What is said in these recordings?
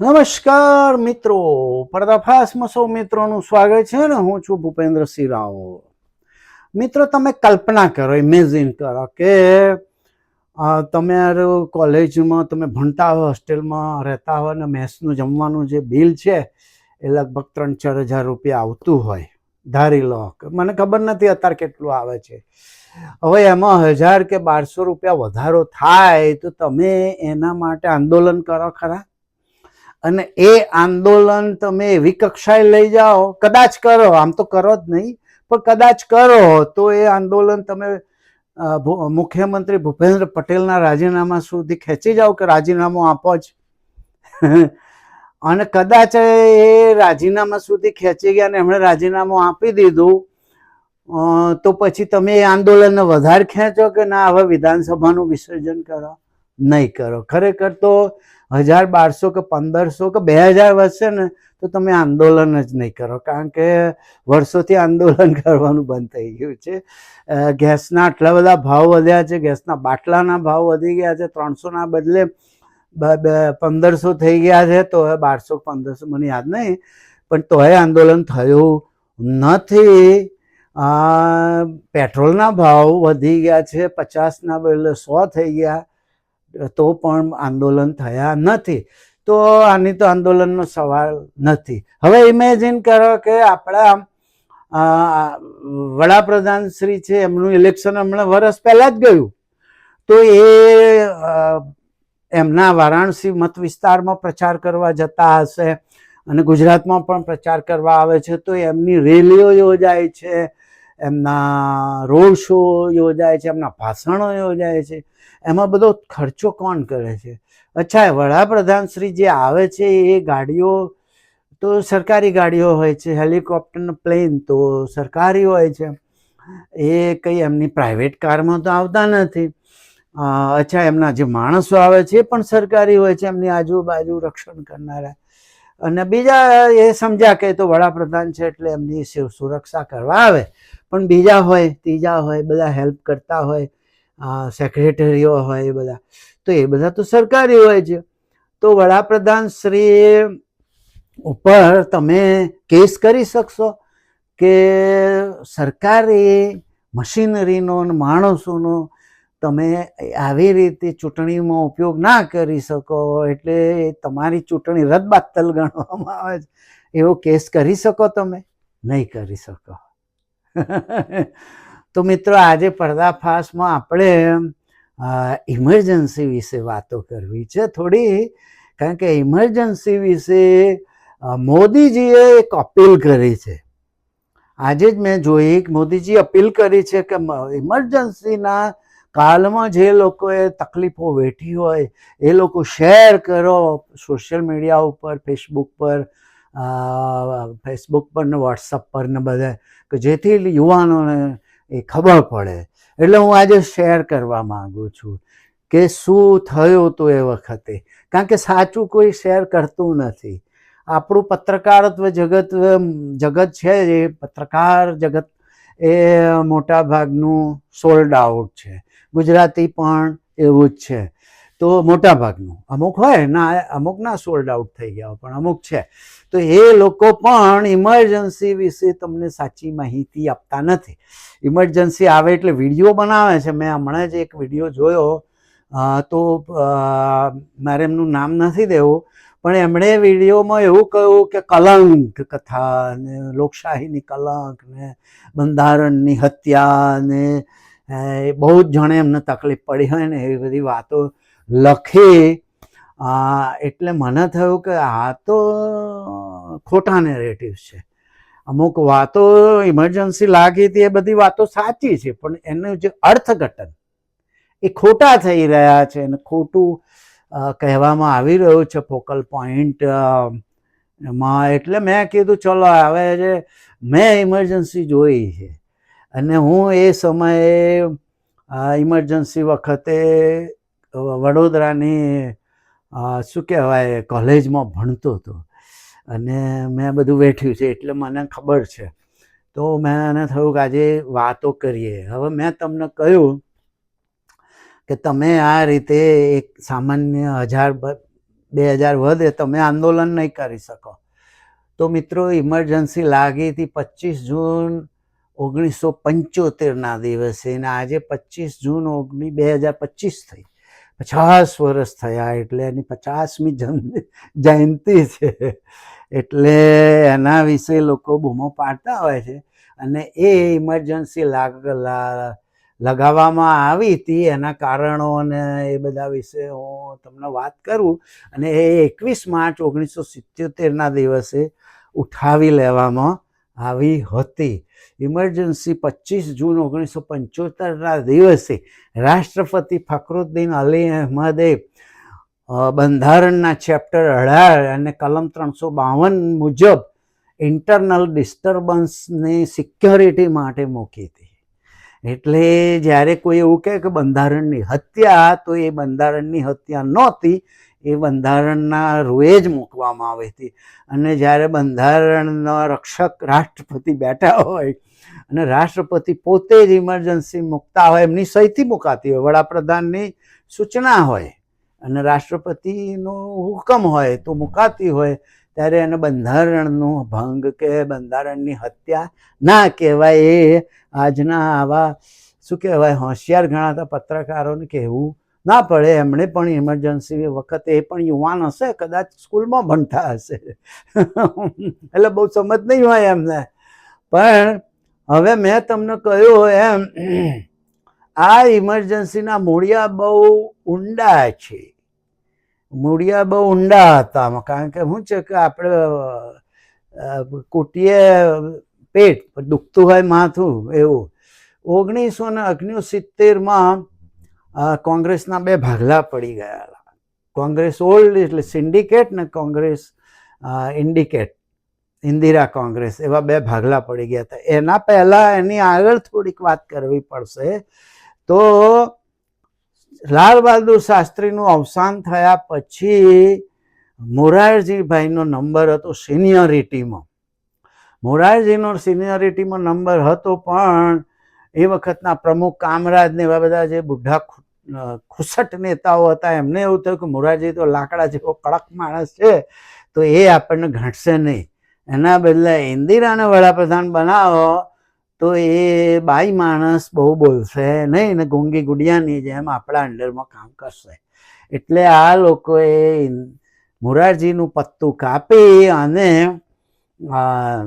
નમસ્કાર મિત્રો. પર્દાફાશમાં સૌ મિત્રોનું સ્વાગત છે ને હું છું ભૂપેન્દ્રસિંહ રાવ મિત્રો, તમે કલ્પના કરો ઇમેજિન કરો કે તમે કોલેજમાં, તમે ભણતા હો, હોસ્ટેલમાં રહેતા હો અને મેસનું જમવાનું જે બિલ છે એ લગભગ ત્રણ ચાર હજાર રૂપિયા આવતું હોય. ધારી લો, મને ખબર નથી અત્યારે કેટલું આવે છે. હવે એમાં હજાર કે બારસો રૂપિયા વધારો થાય તો તમે એના માટે આંદોલન કરો ખરા? અને એ આંદોલન તમે એવી કક્ષાએ લઈ જાઓ, કદાચ કરો, આમ તો કરો જ નહીં, પણ કદાચ કરો, તો એ આંદોલન તમે મુખ્યમંત્રી ભૂપેન્દ્ર પટેલના રાજીનામા સુધી ખેંચી જાઓ કે રાજીનામું આપો જ. અને કદાચ એ રાજીનામા સુધી ખેંચી ગયા અને એમણે રાજીનામું આપી દીધું તો પછી તમે એ આંદોલનને વધારે ખેંચો કે ના, હવે વિધાનસભાનું વિસર્જન કરો? નહીં કરો. ખરેખર તો હજાર બારસો કે પંદરસો કે બે હજાર વધશે ને, તો તમે આંદોલન જ નહીં કરો. કારણ કે વર્ષોથી આંદોલન કરવાનું બંધ થઈ ગયું છે. ગેસના આટલા બધા ભાવ વધ્યા છે, ગેસના બાટલાના ભાવ વધી ગયા છે, ત્રણસોના બદલે પંદરસો થઈ ગયા છે, તો બારસો, પંદરસો, મને યાદ નહીં, પણ તોય આંદોલન થયું નથી. પેટ્રોલના ભાવ વધી ગયા છે, પચાસના બદલે સો થઈ ગયા તો પણ આંદોલન થયા નથી. તો આની તો આંદોલનનો સવાલ નથી. હવે ઇમેજિન કરો કે આપણા વડાપ્રધાન શ્રી છે, એમનું ઇલેક્શન હમણાં વર્ષ પહેલા જ ગયું. તો એ એમના વારાણસી મત વિસ્તારમાં પ્રચાર કરવા જતા હશે અને ગુજરાતમાં પણ પ્રચાર કરવા આવે છે. તો એમની રેલીઓ યોજાય છે. એમના રોડ શો યોજાય છે, એમના ભાષણો યોજાય છે, એમાં બધો ખર્ચો કોણ કરે છે? અચ્છા વડાપ્રધાન શ્રી જે આવે છે, એ ગાડીઓ તો સરકારી ગાડીઓ હોય છે, હેલિકોપ્ટર, પ્લેન તો સરકારી હોય છે. એ કંઈ એમની પ્રાઇવેટ કારમાં તો આવતા નથી. અચ્છા, એમના જે માણસો આવે છે, એ પણ સરકારી હોય છે, એમની આજુબાજુ રક્ષણ કરનારા. અને બીજા એ સમજ્યા કે તો વડાપ્રધાન છે એટલે એમની સુરક્ષા કરવા આવે. પણ બીજા હોય, ત્રીજા હોય, બધા હેલ્પ કરતા હોય સેક્રેટરીઓ હોય એ બધા. તો એ બધા તો સરકારી હોય છે તો વડાપ્રધાન શ્રી ઉપર તમે કેસ કરી શકશો કે સરકારી મશીનરીનો માણસોનો તમે આવી રીતે ચૂંટણીમાં ઉપયોગ ના કરી શકો, એટલે તમારી ચૂંટણી રદબાતલ ગણવામાં આવે છે. એવો કેસ કરી શકો તમે? નહીં કરી શકો. તો મિત્રો, આજે પર્દાફાશમાં આપણે ઇમરજન્સી વિશે વાતો કરવી છે થોડી. કારણ કે ઇમરજન્સી વિશે મોદીજીએ એક અપીલ કરી છે. આજે જ મેં જોઈ મોદીજી અપીલ કરી છે કે ઇમરજન્સીના કાલમાં જે લોકોએ તકલીફો વેઠી હોય, એ લોકો શેર કરો સોશિયલ મીડિયા ઉપર, ફેસબુક પર ફેસબુક પર ને વોટ્સઅપ પર ને બધે, કે જેથી યુવાનોને એ ખબર પડે. એટલે હું આજે શેર કરવા માંગુ છું કે શું થયું હતું એ વખતે? કારણ કે સાચું કોઈ શેર કરતું નથી. આપણું પત્રકારત્વ જગત જગત છે એ, પત્રકાર જગત એ મોટા ભાગનું સોલ્ડ આઉટ છે. ગુજરાતી પણ એવું જ છે. તો મોટા ભાગનું અમુક હોય ના અમુક ના સોલ્ડ આઉટ થઈ ગયા પણ અમુક છે. તો એ લોકો પણ ઇમરજન્સી વિશે તમને સાચી માહિતી આપતા નથી. ઇમરજન્સી આવે એટલે વીડિયો બનાવે છે. મેં હમણાં જ એક વીડિયો જોયો. તો મારે એમનું નામ નથી દેવું, પણ એમણે વિડીયોમાં એવું કહ્યું કે કલંક કથા ને લોકશાહીની કલંક ને બંધારણની હત્યા ને બહુ જ જણે એમને તકલીફ પડી હોય ને એવી બધી વાતો લખી. એટલે મને થયું કે આ તો ખોટા નેરેટિવ્સ છે. અમુક વાતો ઇમરજન્સી લાગી હતી એ બધી વાતો સાચી છે, પણ એનું જે અર્થઘટન એ ખોટા થઈ રહ્યા છે અને ખોટું કહેવામાં આવી રહ્યું છે ફોકલ પોઈન્ટમાં એટલે મેં કીધું, ચલો, હવે જે મેં ઇમરજન્સી જોઈ છે અને હું એ સમયે ઇમરજન્સી વખતે વડોદરાની શું કહેવાય, કોલેજમાં ભણતો હતો. અને મેં બધું વેઠ્યું છે એટલે મને ખબર છે. તો મેં એને થયું કે આજે વાતો કરીએ. હવે મેં તમને કહ્યું કે તમે આ રીતે એક સામાન્ય હજાર બે હજાર વધે તમે આંદોલન નહીં કરી શકો. તો મિત્રો ઇમરજન્સી લાગી હતી પચીસ જૂન ઓગણીસો પંચોતેરના દિવસે અને આજે પચીસ જૂન ઓગણી, બે હજાર પચીસ થઈ. પચાસ વર્ષ થયા એટલે એની પચાસમી જયંતિ છે. એટલે એના વિશે લોકો બૂમો પાડતા હોય છે અને એ ઇમરજન્સી લાગ લગાવવામાં આવી હતી. એના કારણો અને એ બધા વિશે હું તમને વાત કરું અને એ એકવીસ માર્ચ ઓગણીસો સિત્યોતેરના દિવસે ઉઠાવી લેવામાં આવી હતી. ઇમરજન્સી પચીસ જૂન ઓગણીસો પંચોતેરના દિવસે રાષ્ટ્રપતિ ફખરુદ્દીન અલી અહેમદે બંધારણના ચેપ્ટર અઢાર અને કલમ ત્રણસો બાવન મુજબ ઇન્ટરનલ ડિસ્ટર્બન્સની સિક્યોરિટી માટે મૂકી હતી. એટલે જ્યારે કોઈ એવું કહે કે બંધારણની હત્યા, તો એ બંધારણની હત્યા નહોતી એ બંધારણના રૂએ જ મૂકવામાં આવી હતી અને જ્યારે બંધારણના રક્ષક રાષ્ટ્રપતિ બેઠા હોય અને રાષ્ટ્રપતિ પોતે જ ઇમરજન્સી મૂકતા હોય, એમની સહીથી મુકાતી હોય, વડાપ્રધાનની સૂચના હોય અને રાષ્ટ્રપતિનો હુકમ હોય તો મુકાતી હોય, ત્યારે એને બંધારણનો ભંગ કે બંધારણની હત્યા ના કહેવાય. એ આજના આવા શું કહેવાય, હોશિયાર ગણાતા પત્રકારોને કહેવું ના પડે, એમણે પણ ઇમરજન્સી વખતે એ પણ યુવાન હશે, કદાચ સ્કૂલમાં ભણતા હશે. એટલે બહુ સમજ નહીં હોય એમને. પણ હવે મેં તમને કહ્યું એમ, આ ઇમરજન્સીના મૂળિયા બહુ ઊંડા છે. મૂળિયા બહુ ઊંડા હતા, કારણ કે શું છે કે આપણે કુટીએ પેટ દુખતું હોય માથું એવું. ઓગણીસો ને ઓગણસિત્તેરમાં કોંગ્રેસના બે ભાગલા પડી ગયા કોંગ્રેસ ઓલ્ડ એટલે સિન્ડિકેટ ને કોંગ્રેસ ઇન્ડિકેટ, ઇન્દિરા કોંગ્રેસ એવા બે ભાગલા પડી ગયા હતા. એના પહેલાં એની આગળ થોડીક વાત કરવી પડશે તો લાલ બહાદુર શાસ્ત્રીનું અવસાન થયા પછી મોરારજીભાઈનો નંબર હતો સિનિયરિટીમાં. મોરારજીનો સિનિયરિટીમાં નંબર હતો પણ એ વખતના પ્રમુખ કામરાજ ને એવા બધા જે બુઢા ખુસટ નેતાઓ હતા. એમને એવું થયું કે મોરારજી તો લાકડા જેવો કડક માણસ છે તો એ આપણને ઘટશે નહીં. એના બદલે ઇન્દિરાને વડાપ્રધાન બનાવો તો એ બાઈ માણસ બહુ બોલશે નહીં ને ગુંગી ગુડિયાની જેમ આપણા અંડરમાં કામ કરશે. એટલે આ લોકોએ મોરારજીનું પત્તું કાપી અને આ,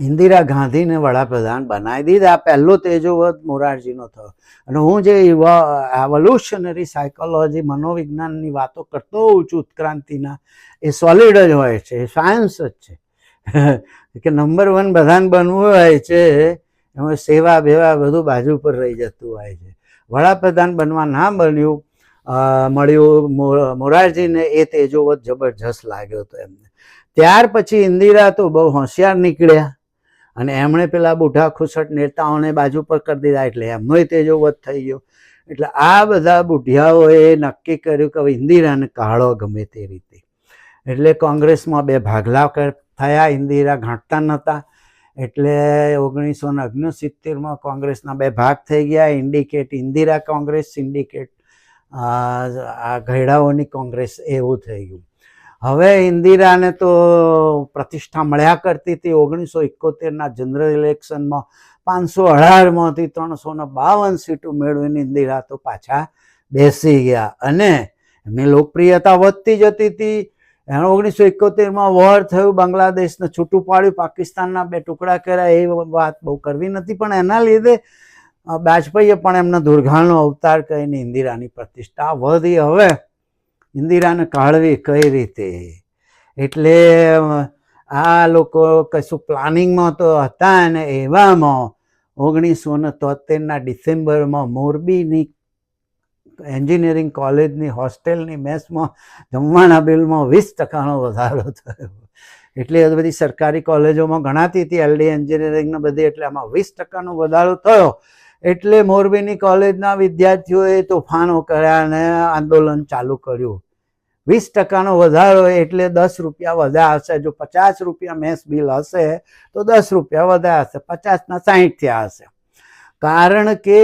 ઇન્દિરા ગાંધીને વડાપ્રધાન બનાવી દીધા. પહેલો તેજોવધ મોરારજીનો થયો. અને હું જે એવોલ્યુશનરી સાયકોલોજી મનોવિજ્ઞાનની વાતો કરતો હોઉં છું, ઉત્ક્રાંતિના, એ સોલિડ જ હોય છે, એ સાયન્સ જ છે. કે નંબર વન બધાને બનવું હોય છે, એમાં સેવા બેવા બધું બાજુ પર રહી જતું હોય છે. વડાપ્રધાન બનવા ના બન્યું મળ્યું મોરારજીને એ તેજોવધ જબરજસ્ત લાગ્યો હતો એમને. ત્યાર પછી ઇન્દિરા તો બહુ હોશિયાર નીકળ્યા. અને એમણે પેલા બુઢા ખુસટ નેતાઓને બાજુ પર કરી દીધા એટલે એમનોય તેજોવધ થઈ ગયો. એટલે આ બધા બુઢિયાઓએ નક્કી કર્યું કે ઇન્દિરાને કાઢો ગમે તે રીતે. એટલે કોંગ્રેસમાં બે ભાગલા થયા, ઇન્દિરા ઘાંટતા નહોતા એટલે ઓગણીસો ને ઓગણસિત્તેરમાં કોંગ્રેસના બે ભાગ થઈ ગયા, ઇન્ડિકેટ ઇન્દિરા કોંગ્રેસ, સિન્ડિકેટ, આ ઘેડાઓની કોંગ્રેસ એવું થઈ ગયું. હવે ઇન્દિરાને તો પ્રતિષ્ઠા મળ્યા કરતી હતી ઓગણીસો એકોતેરના જનરલ ઇલેક્શનમાં પાંચસો અઢારમાંથી ત્રણસો ને બાવન સીટો મેળવીને ઇન્દિરા તો પાછા બેસી ગયા. અને એમની લોકપ્રિયતા વધતી જતી હતી. એણે ઓગણીસો એકોતેરમાં વોર થયું, બાંગ્લાદેશને છૂટું પાડ્યું, પાકિસ્તાનના બે ટુકડા કર્યા, એ વાત બહુ કરવી નથી, પણ એના લીધે વાજપેયીએ પણ એમના દુર્ઘાનો અવતાર કહીને ઇન્દિરાની પ્રતિષ્ઠા વધી. હવે ઇન્દિરાને કાઢવી કઈ રીતે? એટલે આ લોકો કશું પ્લાનિંગમાં તો હતા અને એવામાં ઓગણીસો ને તોતેરના ડિસેમ્બરમાં મોરબીની એન્જિનિયરિંગ કોલેજની હોસ્ટેલની મેસમાં જમવાના બિલમાં વીસ ટકાનો વધારો થયો. એટલે બધી સરકારી કોલેજોમાં ગણાતી હતી, એલડી એન્જિનિયરિંગને બધી, એટલે આમાં વીસ ટકાનો વધારો થયો. એટલે મોરબીની કોલેજના વિદ્યાર્થીઓએ તોફાનો કર્યા અને આંદોલન ચાલુ કર્યું. વીસ ટકાનો વધારો એટલે દસ રૂપિયા વધ્યા હશે. જો પચાસ રૂપિયા મેસ બિલ હશે, તો દસ રૂપિયા વધ્યા હશે. પચાસના સાહીઠ થયા હશે. કારણ કે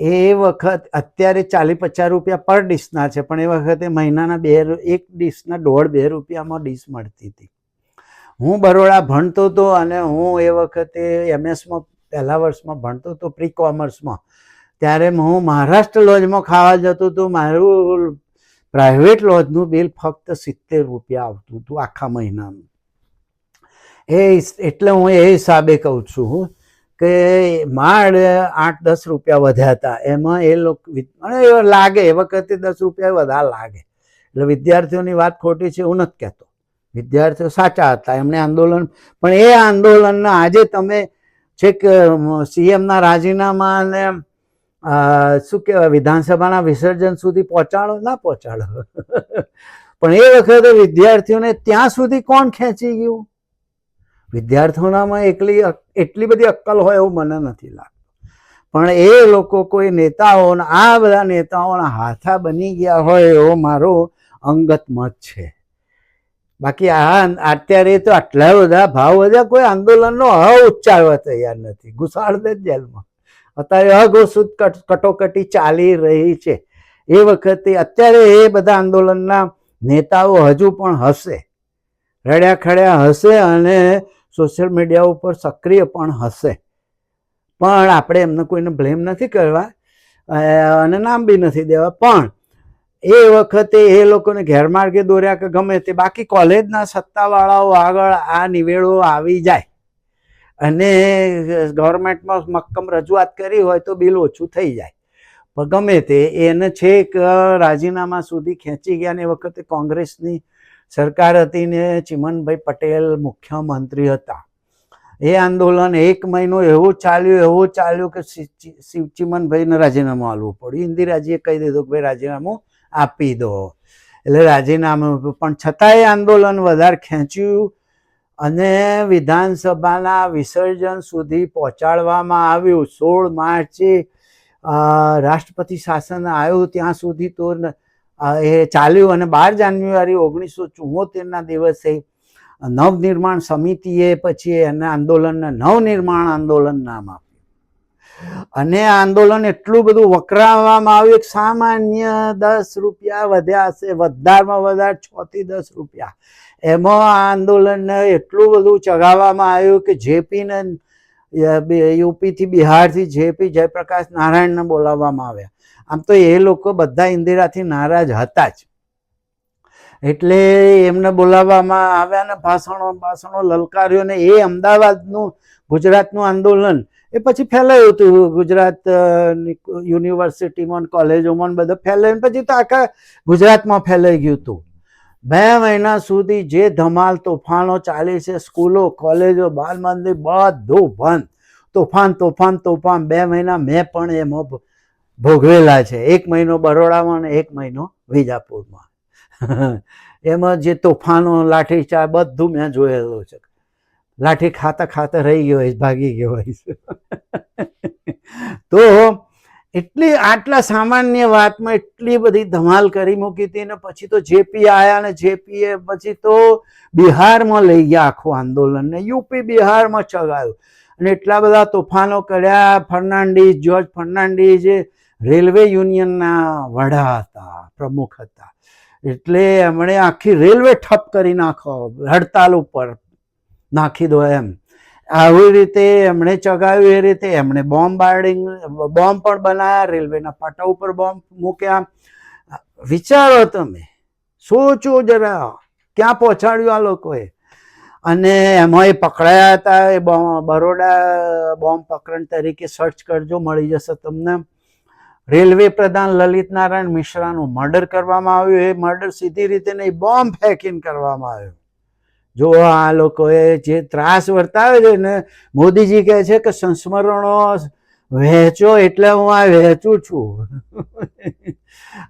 એ વખત અત્યારે ચાલી પચાસ રૂપિયા પર ડીશના છે, પણ એ વખતે મહિનાના બે એક ડીશના દોઢ બે રૂપિયામાં ડીશ મળતી હતી. હું બરોડા ભણતો હતો અને હું એ વખતે એમએસમાં પહેલા વર્ષમાં ભણતો હતો પ્રી કોમર્સમાં ત્યારે હું મહારાષ્ટ્ર લોજમાં ખાવા જતો હતો મારું પ્રાઇવેટ લોજનું બિલ ફક્ત સિત્તેર રૂપિયા આવતું હતું આખા મહિનાનું. એ એટલે હું એ હિસાબે કહું છું કે માળ આઠ દસ રૂપિયા વધ્યા હતા. એમાં એ લોકો વિ- લાગે, એ વખતે દસ રૂપિયા વધારે લાગે. એટલે વિદ્યાર્થીઓની વાત ખોટી છે એવું નથી કહેતો. વિદ્યાર્થીઓ સાચા હતા, એમણે આંદોલન, પણ એ આંદોલનના આજે તમે છેક સીએમના રાજીનામા અને શું કહેવાય, વિધાનસભાના વિસર્જન સુધી પહોંચાડો? ના પહોંચાડો. પણ એ વખતે વિદ્યાર્થીઓને ત્યાં સુધી કોણ ખેંચી ગયું? વિદ્યાર્થીઓનામાં એકલી એટલી બધી અક્કલ હોય એવું મને નથી લાગતું. પણ એ લોકો કોઈ નેતાઓના, આ બધા નેતાઓના હાથા બની ગયા હોય એવો મારો અંગત મત છે. બાકી આ અત્યારે તો આટલા બધા ભાવ વધ્યા કોઈ આંદોલનનો હ ઉચ્ચારવા તૈયાર નથી. ઘુસાડ દે જેલમાં. અત્યારે અઘોષિત કટ- કટોકટી ચાલી રહી છે. એ વખતે અત્યારે એ બધા આંદોલનના નેતાઓ હજુ પણ હશે. રડ્યા ખડ્યા હશે અને સોશિયલ મીડિયા ઉપર સક્રિય પણ હશે. પણ આપણે એમને કોઈને બ્લેમ નથી કરવા. અને નામ બી નથી દેવા. પણ એ વખતે એ લોકોને ગેરમાર્ગે દોર્યા કે ગમે તે. બાકી કોલેજના સત્તાવાળાઓ આગળ આ નિવેડો આવી જાય. અને ગવર્મેન્ટમાં મક્કમ રજૂઆત કરી હોય તો બિલ ઓછું થઈ જાય. પણ ગમે તે એને છેક રાજીનામા સુધી ખેંચી ગયા ને એ વખતે કોંગ્રેસની સરકાર હતી ને ચિમનભાઈ પટેલ મુખ્યમંત્રી હતા. એ આંદોલન એક મહિનો એવું ચાલ્યું એવું ચાલ્યું કે શિવ- ચિમનભાઈને રાજીનામું આપવું પડ્યું. ઇન્દિરાજીએ કહી દીધું કે ભાઈ, રાજીનામું આપી દો. એટલે રાજીનામું પણ છતાંય આંદોલન વધારે ખેંચ્યું અને વિધાનસભાના વિસર્જન સુધી પહોંચાડવામાં આવ્યું. સોળ માર્ચે રાષ્ટ્રપતિ શાસન આવ્યું ત્યાં સુધી તો એ ચાલ્યું અને બાર જાન્યુઆરી ઓગણીસો ચુમ્મોતેરના દિવસે નવનિર્માણ સમિતિએ પછી એના આંદોલનને, નવનિર્માણ આંદોલન નામ આપ્યું અને આંદોલન એટલું બધું વકરાવવામાં આવ્યું કે સામાન્ય દસ રૂપિયા વધ્યા હશે, વધારમાં વધારે છ થી દસ રૂપિયા. એમાં આંદોલન એટલું બધું ચગાવવામાં આવ્યું કે જેપીને યુપીથી બિહારથી જેપી જયપ્રકાશ નારાયણને બોલાવવામાં આવ્યા. આમ તો એ લોકો બધા ઇન્દિરાથી નારાજ હતા જ. એટલે એમને બોલાવવામાં આવ્યા ને ભાષણો ભાષણો લલકાર્યો ને એ અમદાવાદનું ગુજરાતનું આંદોલન એ પછી ફેલાયું હતું ગુજરાત યુનિવર્સિટીમાં, કોલેજોમાં બધું ફેલાયું પછી તો આખા ગુજરાતમાં ફેલાઈ ગયું હતું બે મહિના સુધી જે ધમાલ તોફાનો ચાલી છે, સ્કૂલો, કોલેજો બાલ મંદિર બધું બંધ. તોફાન તોફાન તોફાન. બે મહિના મેં પણ એમાં ભોગવેલા છે. એક મહિનો બરોડામાં અને એક મહિનો વિજાપુરમાં. એમાં જે તોફાનો લાઠી ચા બધું મેં જોયેલું છે. લાઠી ખાતા ખાતા રહી ગયો હોઈશ ભાગી ગયો હોય. તો એટલી આટલા સામાન્ય વાતમાં એટલી બધી ધમાલ કરી મૂકી હતી ને પછી તો જેપી આયા ને જેપીએ પછી તો બિહારમાં લઈ ગયા આખું આંદોલન ને યુપી બિહારમાં ચગાયું અને એટલા બધા તોફાનો કર્યા, ફર્નાન્ડીઝ, જ્યોર્જ ફર્નાન્ડીઝ રેલવે યુનિયનના વડા હતા, પ્રમુખ હતા. એટલે એમણે આખી રેલવે ઠપ કરી નાખો હડતાલ ઉપર નાખી દો એમ. આવી રીતે એમણે ચગાવ્યું, એ રીતે એમણે બોમ્બ બાર્ડિંગ, બોમ્બ પણ બનાવ્યા રેલવેના પાટા ઉપર બોમ્બ મૂક્યા. વિચારો તમે, સોચો જરા, ક્યાં પહોંચાડ્યું આ લોકોએ? અને એમાં એ પકડાયા હતા, એ બરોડા બોમ્બ પકડણ તરીકે સર્ચ કરજો, મળી જશે તમને. રેલવે પ્રધાન લલિત નારાયણ મિશ્રાનું મર્ડર કરવામાં આવ્યું, એ મર્ડર સીધી રીતે નહીં, બોમ્બ ફેંકીને કરવામાં આવ્યું. જો આ લોકોએ જે ત્રાસ વર્તાવે છે ને, મોદીજી કહે છે કે સંસ્મરણો વહેંચો એટલે હું આ વહેંચું છું.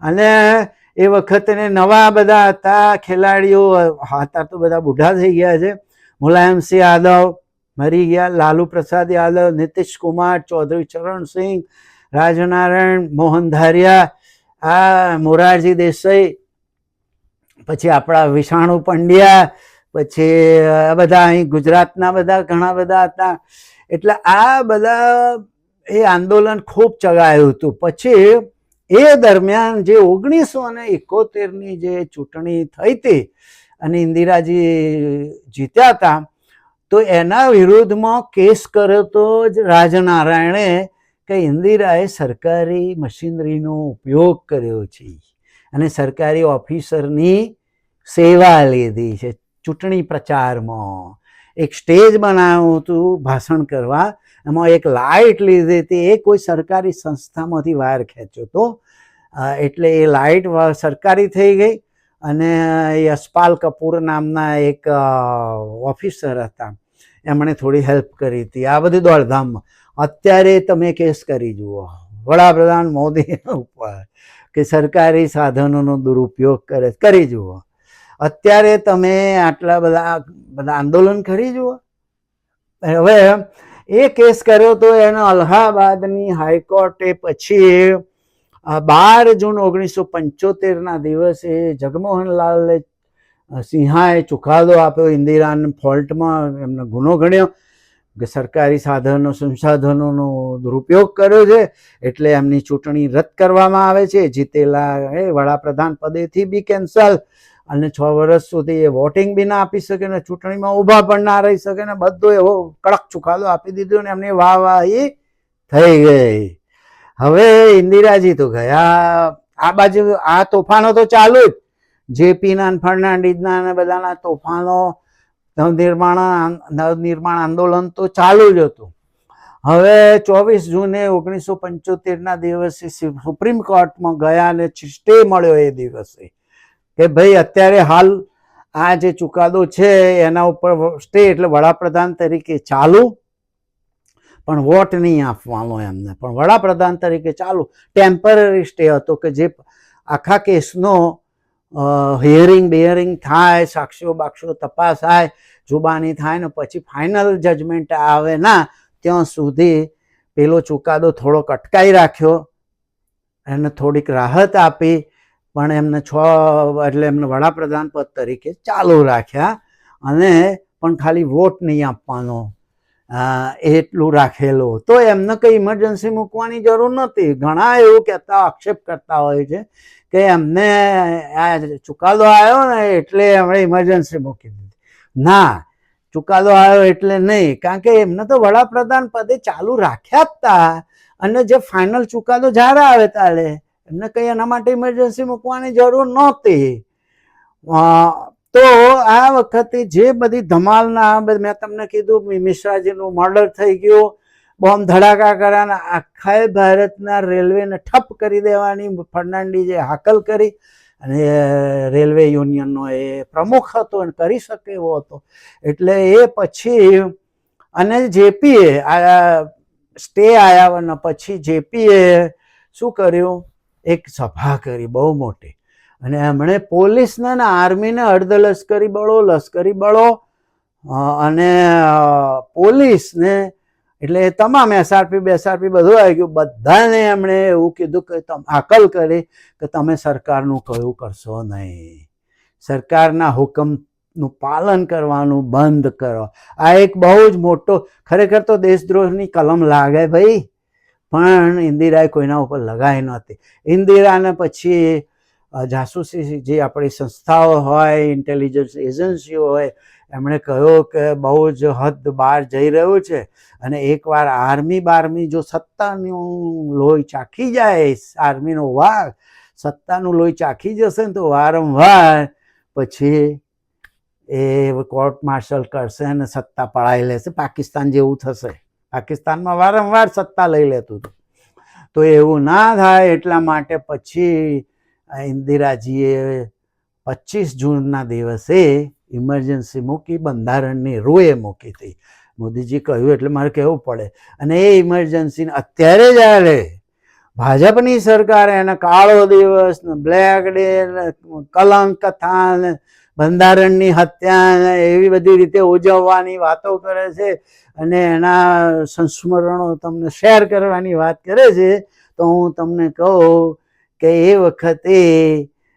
અને એ વખતે નવા બધા હતા ખેલાડીઓ, હતા તો બધા બુઢા થઈ ગયા છે. મુલાયમસિંહ યાદવ મરી ગયા, લાલુ પ્રસાદ યાદવ, નીતિશ કુમાર, ચૌધરી ચરણસિંહ રાજનારાયણ, મોહન ધારિયા, આ મોરારજી દેસાઈ, પછી આપણા વિષાણુ પંડ્યા પછી આ બધા અહીં ગુજરાતના બધા ઘણા બધા હતા. એટલે આ બધા એ આંદોલન ખૂબ ચગાયું હતું. પછી એ દરમિયાન જે ઓગણીસો ને એકોતેરની જે ચૂંટણી થઈ હતી અને ઇન્દિરાજી જીત્યા હતા, તો એના વિરુદ્ધમાં કેસ કર્યો તો જ રાજનારાયણે કે ઇન્દિરાએ સરકારી મશીનરીનો ઉપયોગ કર્યો છે. અને સરકારી ઓફિસરની સેવા લીધી છે. ચૂંટણી પ્રચારમાં. એક સ્ટેજ બનાવ્યું હતું ભાષણ કરવા. એમાં એક લાઇટ લીધી હતી. એ કોઈ સરકારી સંસ્થામાંથી વાયર ખેંચ્યો હતો. એટલે એ લાઇટ સરકારી થઈ ગઈ અને યશપાલ કપૂર નામના એક ઓફિસર હતા. એમણે થોડી હેલ્પ કરી હતી. આ બધી દોડધામમાં અત્યારે તમે કેસ કરી જુઓ. વડાપ્રધાન મોદી ઉપર કે સરકારી સાધનોનો દુરુપયોગ કરે, કરી જુઓ. અત્યારે તમે આટલા બધા બધા આંદોલન કરી જુઓ. હવે એ કેસ કર્યો તો એનો અલ્હાબાદની હાઈકોર્ટે પછી બાર જૂન ઓગણીસો પંચોતેરના દિવસે જગમોહનલાલ સિંહાએ ચુકાદો આપ્યો. ઇન્દિરાને ફોલ્ટમાં એમનો ગુનો ગણ્યો. કે સરકારી સાધનો, સંસાધનોનો દુરુપયોગ કર્યો છે એટલે એમની ચૂંટણી રદ કરવામાં આવે છે. જીતેલા એ વડાપ્રધાન પદેથી બી કેન્સલ. અને છ વર્ષ સુધી એ વોટિંગ બી ના આપી શકે ને, ચૂંટણીમાં ઊભા પણ ના રહી શકે ને, બધો એવો કડક ચુકાદો આપી દીધો ને, એમની વાહ વાહી થઈ ગઈ. હવે ઇન્દિરાજી તો ગયા. આ બાજુ આ તોફાનો તો ચાલુ જ. જેપીના ફર્નાન્ડીઝના અને બધાના તોફાનો નવનિર્માણ નવનિર્માણ આંદોલન તો ચાલુ જ હતું. હવે ચોવીસ જૂને ઓગણીસો પંચોતેરના દિવસે સુપ્રીમ કોર્ટમાં ગયા અને સ્ટે મળ્યો એ દિવસે. કે ભાઈ, અત્યારે હાલ આ જે ચુકાદો છે, એના ઉપર સ્ટે એટલે વડાપ્રધાન તરીકે ચાલુ, પણ વોટ નહીં આપવાનો એમને. પણ વડાપ્રધાન તરીકે ચાલુ. ટેમ્પરરી સ્ટે હતો કે જે આખા કેસનો હિયરિંગ બિયરિંગ થાય સાક્ષીઓ બાક્ષીઓ તપાસ થાય, જુબાની થાય ને પછી ફાઇનલ જજમેન્ટ આવે ના, ત્યાં સુધી પેલો ચુકાદો થોડોક અટકાઈ રાખ્યો એને થોડીક રાહત આપી. પણ એમને છ, એટલે એમને વડાપ્રધાન પદ તરીકે ચાલુ રાખ્યા અને પણ ખાલી વોટ નહીં આપવાનો. એટલું રાખેલું. તો એમને કંઈ ઇમરજન્સી મૂકવાની જરૂર નહોતી. ઘણા એવું કહેતા, આક્ષેપ કરતા હોય છે કે એમને આ ચુકાદો આવ્યો ને એટલે એમણે ઇમરજન્સી મૂકી દીધી. ના, ચુકાદો આવ્યો એટલે નહીં. કારણ કે એમને તો વડાપ્રધાન પદે ચાલુ રાખ્યા જ હતા અને જે ફાઇનલ ચુકાદો જ્યારે આવે ત્યારે એમને કંઈ એના માટે ઇમરજન્સી મૂકવાની જરૂર નહોતી. તો આ વખતે જે બધી ધમાલના મેં તમને કીધું મિશ્રાજીનું મર્ડર થઈ ગયું, બોમ્બ ધડાકા કર્યા આખા ભારતના રેલવેને ઠપ કરી દેવાની ફર્નાન્ડીઝે હાકલ કરી, અને રેલવે યુનિયનનો એ પ્રમુખ હતો અને કરી શકે એવો હતો. એટલે એ પછી અને જેપીએ, આ સ્ટે આવ્યા પછી જેપીએ શું કર્યું? એક સભા કરી, બહુ મોટી. અને એમણે પોલીસને ને આર્મીને અર્ધલશ્કરી બળો, લશ્કરી બળો અને પોલીસને, એટલે તમામ એસઆરપી બેસઆરપી બધું આવી ગયું. બધાને એમણે એવું કીધું કે તમે હાકલ કરી કે તમે સરકારનું કયું કરશો નહીં. સરકારના હુકમનું પાલન કરવાનું બંધ કરો. આ એક બહુ જ મોટો, ખરેખર તો દેશદ્રોહની કલમ લાગે ભાઈ. પણ ઇન્દિરાએ કોઈના ઉપર લગાવી નહોતી. ઇન્દિરાને પછી જાસૂસી જે આપણી સંસ્થાઓ હોય ઇન્ટેલિજન્સ એજન્સીઓ હોય, એમણે કહ્યું કે બહુ જ હદ બહાર જઈ રહ્યું છે અને એકવાર આર્મી બારમી જો સત્તાનું લોહી ચાખી જાય, આર્મીનો વાઘ સત્તાનું લોહી ચાખી જશે ને તો વારંવાર પછી એ કોર્ટ માર્શલ કરશે અને સત્તા પડાવી લેશે. પાકિસ્તાન જેવું થશે. પાકિસ્તાનમાં વારંવાર સત્તા લઈ લેતું હતું. તો એવું ના થાય એટલા માટે પછી ઇન્દિરાજીએ પચીસ જૂનના દિવસે ઇમરજન્સી મૂકી, બંધારણની રૂએ મૂકી હતી. મોદીજી કહ્યું એટલે મારે કહેવું પડે. અને એ ઇમરજન્સી અત્યારે જ્યારે ભાજપની સરકાર એને કાળો દિવસ, બ્લેક ડે, કલંક કથા બંધારણની હત્યા એવી બધી રીતે ઉજવવાની વાતો કરે છે અને એના સંસ્મરણો તમને શેર કરવાની વાત કરે છે, તો હું તમને કહું કે એ વખતે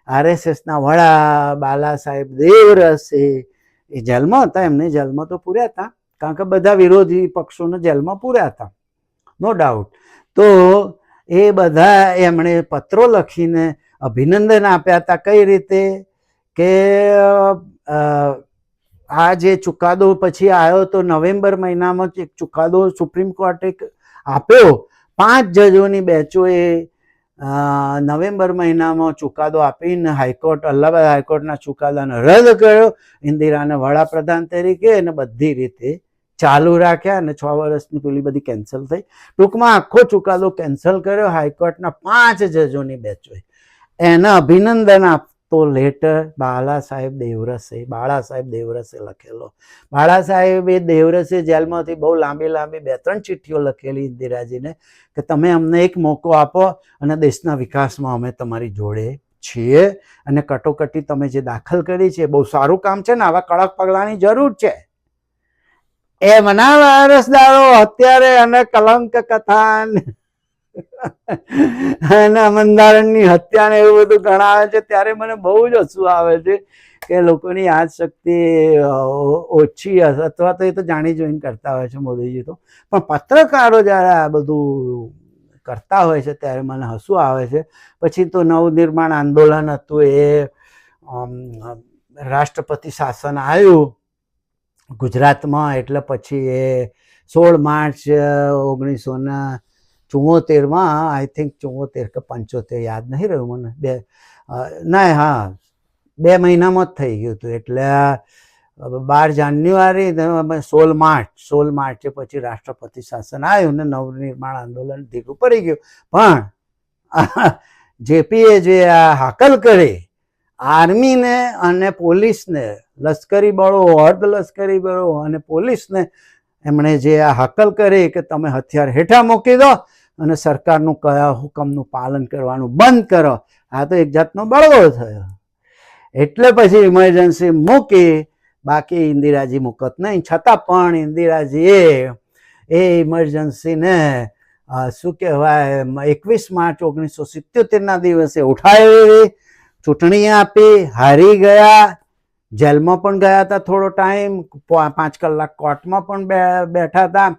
આરએસએસના વડા બાલા સાહેબ દેવરસ એ જેલમાં હતા, એમને જેલમાં તો પૂર્યા હતા, કારણ કે બધા વિરોધી પક્ષોને જેલમાં પૂર્યા હતા નો ડાઉટ તો એ બધા એમણે પત્રો લખીને અભિનંદન આપ્યા હતા કઈ રીતે? કે આ જે ચુકાદો પછી આવ્યો તો નવેમ્બર મહિનામાં એક ચુકાદો સુપ્રીમ કોર્ટે આપ્યો. પાંચ જજોની બેચોએ નવેમ્બર મહિનામાં ચુકાદો આપીને હાઈકોર્ટ, અલ્હાબાદ હાઈકોર્ટના ચુકાદાને રદ કર્યો. ઇન્દિરાને વડાપ્રધાન તરીકે અને બધી રીતે ચાલુ રાખ્યા અને છ વર્ષની પેલી બધી કેન્સલ થઈ. ટૂંકમાં આખો ચુકાદો કેન્સલ કર્યો હાઈકોર્ટના પાંચ જજોની બેચોએ. એને અભિનંદન આપતો લેટર બાળા સાહેબ દેવરસે બાળા સાહેબ દેવરસે લખેલો. બાળા સાહેબે દેવરસે જેલમાંથી બહુ લાંબી લાંબી બે ત્રણ ચિઠ્ઠીઓ લખેલી ઇન્દિરાજીને કે તમે અમને એક મોકો આપો અને દેશના વિકાસમાં અમે તમારી જોડે છીએ અને કટોકટી તમે જે દાખલ કરી છે એ બહુ સારું કામ છે ને આવા કડક પગલાંની જરૂર છે. એમના વારસદારો અત્યારે અને કલંક કથા ને અને મંદારણની હત્યા ને એવું બધું ગણાવે છે, ત્યારે મને બહુ જ હસવું આવે છે કે લોકોની યાદ શક્તિ ઓછી અથવા તો એ તો જાણી જોઈને કરતા હોય છે મોદીજી તો. પણ પત્રકારો જ્યારે આ બધું કરતા હોય છે, ત્યારે મને હસવું આવે છે. પછી તો નવનિર્માણ આંદોલન હતું એ રાષ્ટ્રપતિ શાસન આવ્યું. ગુજરાતમાં એટલે પછી એ સોળ માર્ચ ઓગણીસો ને ચુમ્મોતેરમાં આઈ થિંક ચુમ્મોતેર કે પંચોતેર યાદ નહીં રહ્યું મને. બે ના, હા, બે મહિનામાં જ થઈ ગયું હતું. એટલે બાર જાન્યુઆરી સોળ માર્ચ, સોળ માર્ચે પછી રાષ્ટ્રપતિ શાસન આવ્યું ને નવનિર્માણ આંદોલન ધીરું પડી ગયું. પણ, જેપીએ જે આ હાકલ કરી, આર્મીને અને પોલીસને, લશ્કરી બળો, અર્ધ લશ્કરી બળો અને પોલીસને એમણે જે આ હાકલ કરી કે તમે હથિયાર હેઠા મૂકી દો અને સરકારનું કયા હુકમનું પાલન કરવાનું બંધ કરો. આ તો એક જાતનો બળવો થયો. એટલે પછી ઇમરજન્સી મૂકી, બાકી ઇન્દિરાજી મુકત નહીં. છતાં પણ ઇન્દિરાજીએ એ ઇમરજન્સીને શું કહેવાય એકવીસ માર્ચ ઓગણીસો સિત્યોતેરના દિવસે ઉઠાવી, ચૂંટણી આપી, હારી ગયા, જેલમાં પણ ગયા હતા થોડો ટાઈમ પાંચ કલાક કોર્ટમાં પણ બેઠા હતા.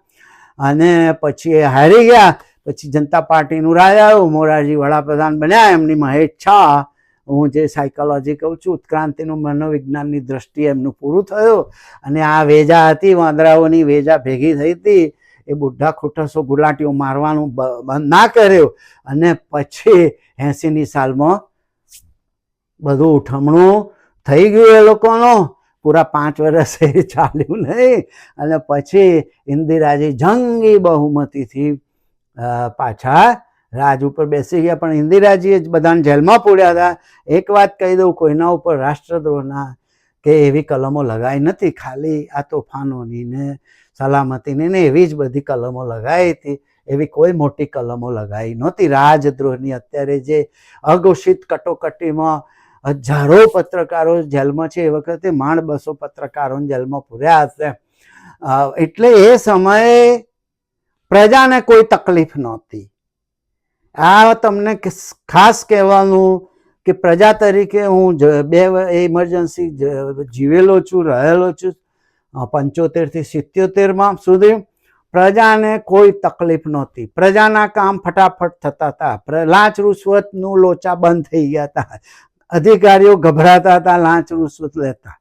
અને પછી હારી ગયા. પછી જનતા પાર્ટીનું રાજ આવ્યું મોરારજી વડાપ્રધાન બન્યા, એમની મહેચ્છા હું જે સાયકોલોજી કહું છું, ઉત્ક્રાંતિનું મનોવિજ્ઞાનની દ્રષ્ટિએ એમનું પૂરું થયું અને આ વેજા હતી, વાંદરાઓની વેજા ભેગી થઈ હતી. એ બુઢા ખોટસો ગુલાટીઓ મારવાનું બંધ ના કર્યું અને પછી એંસીની સાલમાં બધું ઉઠમણું થઈ ગયું એ લોકોનું. પૂરા પાંચ વર્ષ એ ચાલ્યું નહીં અને પછી ઇન્દિરાજી જંગી બહુમતીથી પાછા રાજ ઉપર બેસી ગયા. પણ ઇન્દિરાજીએ જ બધાને જેલમાં પૂર્યા હતા. એક વાત કહી દઉં, કોઈના ઉપર રાષ્ટ્રદ્રોહના કે એવી કલમો લગાઈ નથી. ખાલી આ તોફાનોની ને સલામતીની ને એવી જ બધી કલમો લગાઈ હતી. એવી કોઈ મોટી કલમો લગાવી નહોતી. રાજદ્રોહની અત્યારે જે અઘોષિત કટોકટીમાં હજારો પત્રકારો જેલમાં છે, એ વખતે માંડ બસો પત્રકારોને જેલમાં પૂર્યા હશે. એટલે એ સમયે પ્રજાને કોઈ તકલીફ નહોતી. આ તમને ખાસ કહેવાનું કે પ્રજા તરીકે હું બે ઇમરજન્સી જીવેલો છું, રહેલો છું પંચોતેરથી સિત્યોતેરમાં સુધી પ્રજાને કોઈ તકલીફ નહોતી. પ્રજાના કામ ફટાફટ થતા હતા. લાંચ રૂશ્વતનું લોચા બંધ થઈ ગયા હતા. અધિકારીઓ ગભરાતા હતા, લાંચ રૂશ્વત લેતા.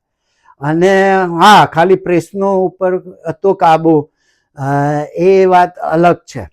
અને, હા, ખાલી પ્રેસનો ઉપર હતો કાબુ. એ વાત અલગ છે.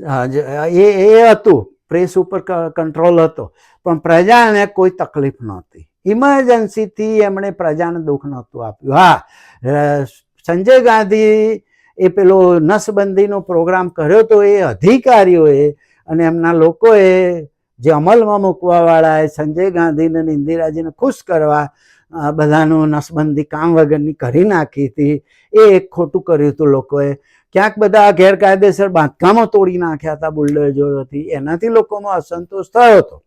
એ એ હતું, પ્રેસ ઉપર કંટ્રોલ હતો. પણ પ્રજાને કોઈ તકલીફ નહોતી. ઇમરજન્સીથી એમણે પ્રજાને દુઃખ નહોતું આપ્યું. હા સંજય ગાંધી એ પેલો નસબંધીનો પ્રોગ્રામ કર્યો તો એ અધિકારીઓએ અને એમના લોકોએ જે અમલમાં મૂકવાવાળાએ સંજય ગાંધીને અને ઇન્દિરાજીને ખુશ કરવા બધાનું નસબંધી કામ વગરની કરી નાખી હતી. એ એક ખોટું કર્યું હતું લોકોએ. ક્યાંક બધા ગેરકાયદેસર બાંધકામો તોડી નાખ્યા હતા બુલડોઝરોથી એનાથી લોકોનો અસંતોષ થયો હતો.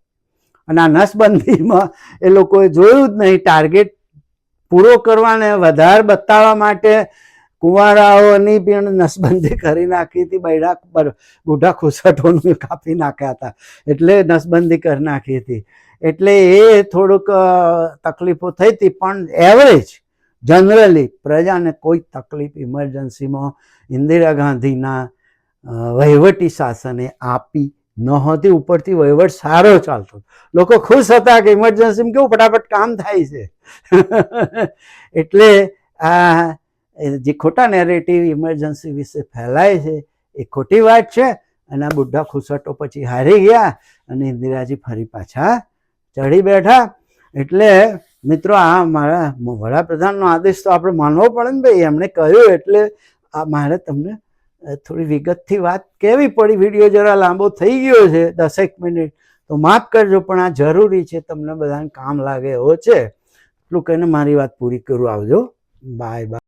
અને આ નસબંધીમાં એ લોકોએ જોયું જ નહીં. ટાર્ગેટ પૂરો કરવાને વધારે બતાવવા માટે કુંવારાઓની પણ નસબંધી કરી નાખી હતી. બૈરા પર બુઢા ખુસટોનું કાપી નાખ્યા હતા. એટલે નસબંધી કરી નાખી હતી. એટલે એ થોડુંક તકલીફો થઈ હતી પણ એવરેજ જનરલી પ્રજાને કોઈ તકલીફ ઇમરજન્સીમાં ઇન્દિરા ગાંધીના વહીવટી શાસને આપી નહોતી. ઉપરથી વહીવટ સારો ચાલતો લોકો ખુશ હતા કે ઇમરજન્સીમાં કેવું ફટાફટ કામ થાય છે. એટલે આ જે ખોટા નેરેટિવ ઇમરજન્સી વિશે ફેલાય છે, એ ખોટી વાત છે. અને આ બુઢા ખુસટો પછી હારી ગયા અને ઇન્દિરાજી ફરી પાછા ચડી બેઠા. એટલે મિત્રો, આ મારા વડાપ્રધાનનો આદેશ તો આપણે માનવો પડે ને ભાઈ. એમણે કહ્યું એટલે આ મારે તમને થોડી વિગતથી વાત કહેવી પડી? વીડિયો જરા લાંબો થઈ ગયો છે, દસેક મિનિટ. તો માફ કરજો, પણ આ જરૂરી છે. તમને બધાને કામ લાગે એવો છે. એટલું કહીને મારી વાત પૂરી કરું. આવજો. Bye bye.